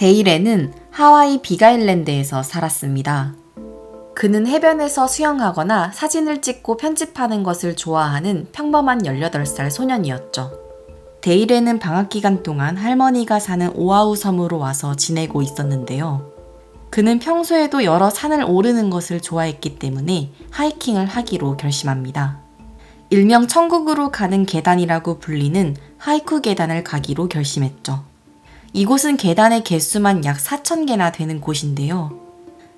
데일에는 하와이 비가일랜드에서 살았습니다. 그는 해변에서 수영하거나 사진을 찍고 편집하는 것을 좋아하는 평범한 18살 소년이었죠. 데일에는 방학 기간 동안 할머니가 사는 오아우 섬으로 와서 지내고 있었는데요. 그는 평소에도 여러 산을 오르는 것을 좋아했기 때문에 하이킹을 하기로 결심합니다. 일명 천국으로 가는 계단이라고 불리는 하이쿠 계단을 가기로 결심했죠. 이곳은 계단의 개수만 약 4,000개나 되는 곳인데요.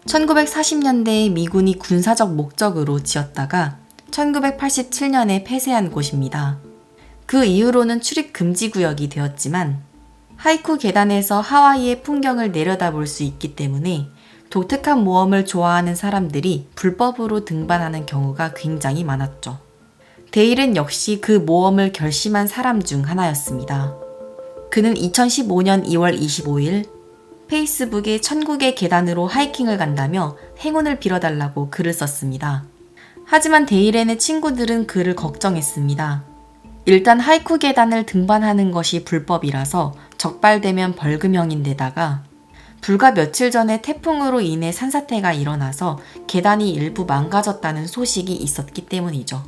1940년대에 미군이 군사적 목적으로 지었다가 1987년에 폐쇄한 곳입니다. 그 이후로는 출입 금지 구역이 되었지만 하이쿠 계단에서 하와이의 풍경을 내려다볼 수 있기 때문에 독특한 모험을 좋아하는 사람들이 불법으로 등반하는 경우가 굉장히 많았죠. 데일은 역시 그 모험을 결심한 사람 중 하나였습니다. 그는 2015년 2월 25일 페이스북에 천국의 계단으로 하이킹을 간다며 행운을 빌어달라고 글을 썼습니다. 하지만 데일렌의 친구들은 그를 걱정했습니다. 일단 하이쿠 계단을 등반하는 것이 불법이라서 적발되면 벌금형인데다가 불과 며칠 전에 태풍으로 인해 산사태가 일어나서 계단이 일부 망가졌다는 소식이 있었기 때문이죠.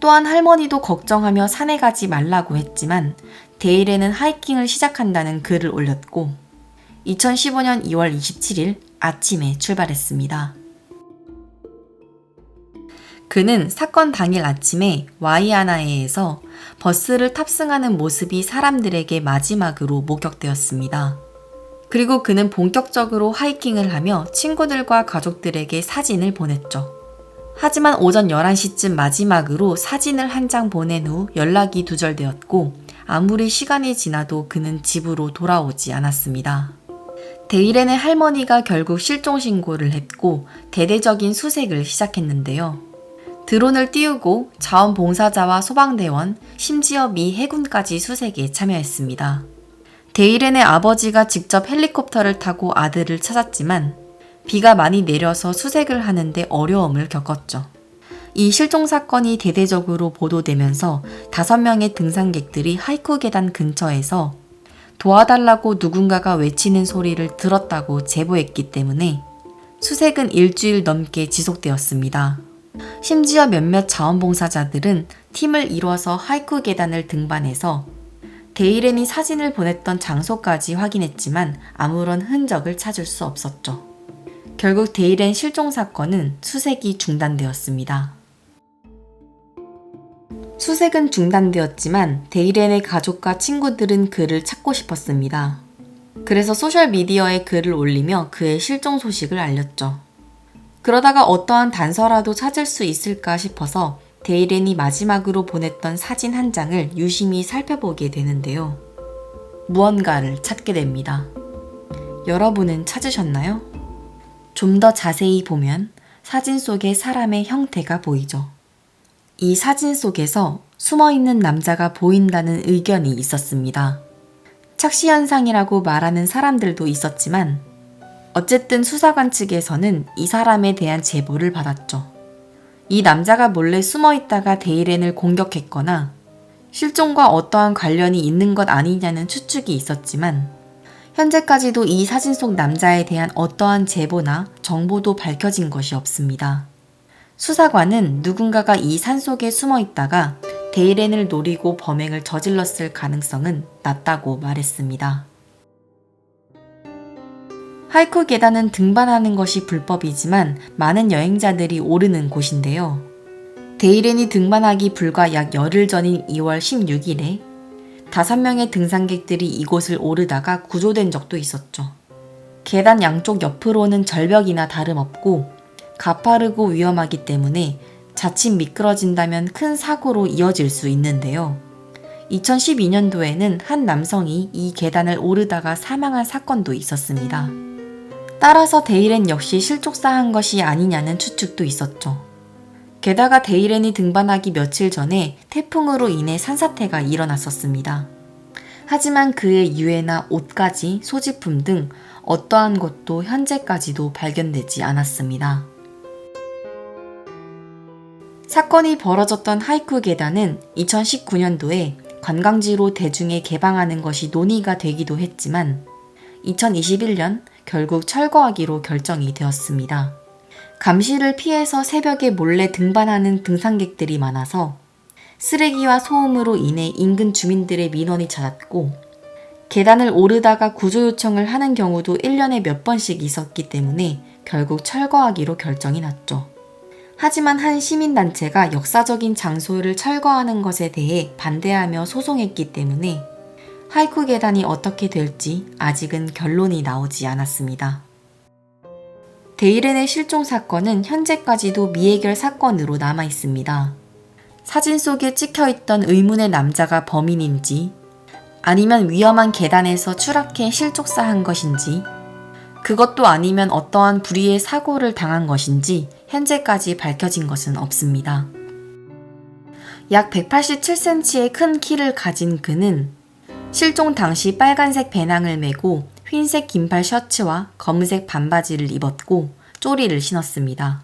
또한 할머니도 걱정하며 산에 가지 말라고 했지만 데일에는 하이킹을 시작한다는 글을 올렸고 2015년 2월 27일 아침에 출발했습니다. 그는 사건 당일 아침에 와이아나에에서 버스를 탑승하는 모습이 사람들에게 마지막으로 목격되었습니다. 그리고 그는 본격적으로 하이킹을 하며 친구들과 가족들에게 사진을 보냈죠. 하지만 오전 11시쯤 마지막으로 사진을 한 장 보낸 후 연락이 두절되었고 아무리 시간이 지나도 그는 집으로 돌아오지 않았습니다. 데일렌의 할머니가 결국 실종 신고를 했고 대대적인 수색을 시작했는데요. 드론을 띄우고 자원봉사자와 소방대원, 심지어 미 해군까지 수색에 참여했습니다. 데일렌의 아버지가 직접 헬리콥터를 타고 아들을 찾았지만 비가 많이 내려서 수색을 하는데 어려움을 겪었죠. 이 실종 사건이 대대적으로 보도되면서 다섯 명의 등산객들이 하이쿠 계단 근처에서 도와달라고 누군가가 외치는 소리를 들었다고 제보했기 때문에 수색은 일주일 넘게 지속되었습니다. 심지어 몇몇 자원봉사자들은 팀을 이뤄서 하이쿠 계단을 등반해서 데이렌이 사진을 보냈던 장소까지 확인했지만 아무런 흔적을 찾을 수 없었죠. 결국 데이렌 실종 사건은 수색이 중단되었습니다. 수색은 중단되었지만 데이렌의 가족과 친구들은 그를 찾고 싶었습니다. 그래서 소셜미디어에 글을 올리며 그의 실종 소식을 알렸죠. 그러다가 어떠한 단서라도 찾을 수 있을까 싶어서 데이렌이 마지막으로 보냈던 사진 한 장을 유심히 살펴보게 되는데요. 무언가를 찾게 됩니다. 여러분은 찾으셨나요? 좀 더 자세히 보면 사진 속에 사람의 형태가 보이죠. 이 사진 속에서 숨어 있는 남자가 보인다는 의견이 있었습니다. 착시현상이라고 말하는 사람들도 있었지만, 어쨌든 수사관 측에서는 이 사람에 대한 제보를 받았죠. 이 남자가 몰래 숨어 있다가 데이렌을 공격했거나 실종과 어떠한 관련이 있는 것 아니냐는 추측이 있었지만, 현재까지도 이 사진 속 남자에 대한 어떠한 제보나 정보도 밝혀진 것이 없습니다. 수사관은 누군가가 이 산속에 숨어 있다가 데이렌을 노리고 범행을 저질렀을 가능성은 낮다고 말했습니다. 하이쿠 계단은 등반하는 것이 불법이지만 많은 여행자들이 오르는 곳인데요. 데이렌이 등반하기 불과 약 열흘 전인 2월 16일에 5명의 등산객들이 이곳을 오르다가 구조된 적도 있었죠. 계단 양쪽 옆으로는 절벽이나 다름없고 가파르고 위험하기 때문에 자칫 미끄러진다면 큰 사고로 이어질 수 있는데요. 2012년도에는 한 남성이 이 계단을 오르다가 사망한 사건도 있었습니다. 따라서 데이렌 역시 실족사한 것이 아니냐는 추측도 있었죠. 게다가 데이렌이 등반하기 며칠 전에 태풍으로 인해 산사태가 일어났었습니다. 하지만 그의 유해나 옷가지, 소지품 등 어떠한 것도 현재까지도 발견되지 않았습니다. 사건이 벌어졌던 하이쿠 계단은 2019년도에 관광지로 대중에 개방하는 것이 논의가 되기도 했지만 2021년 결국 철거하기로 결정이 되었습니다. 감시를 피해서 새벽에 몰래 등반하는 등산객들이 많아서 쓰레기와 소음으로 인해 인근 주민들의 민원이 잦았고 계단을 오르다가 구조 요청을 하는 경우도 1년에 몇 번씩 있었기 때문에 결국 철거하기로 결정이 났죠. 하지만 한 시민단체가 역사적인 장소를 철거하는 것에 대해 반대하며 소송했기 때문에 하이쿠 계단이 어떻게 될지 아직은 결론이 나오지 않았습니다. 데이렌의 실종 사건은 현재까지도 미해결 사건으로 남아 있습니다. 사진 속에 찍혀 있던 의문의 남자가 범인인지 아니면 위험한 계단에서 추락해 실족사한 것인지 그것도 아니면 어떠한 불의의 사고를 당한 것인지 현재까지 밝혀진 것은 없습니다. 약 187cm의 큰 키를 가진 그는 실종 당시 빨간색 배낭을 메고 흰색 긴팔 셔츠와 검은색 반바지를 입었고 쪼리를 신었습니다.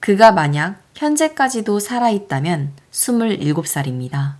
그가 만약 현재까지도 살아있다면 27살입니다.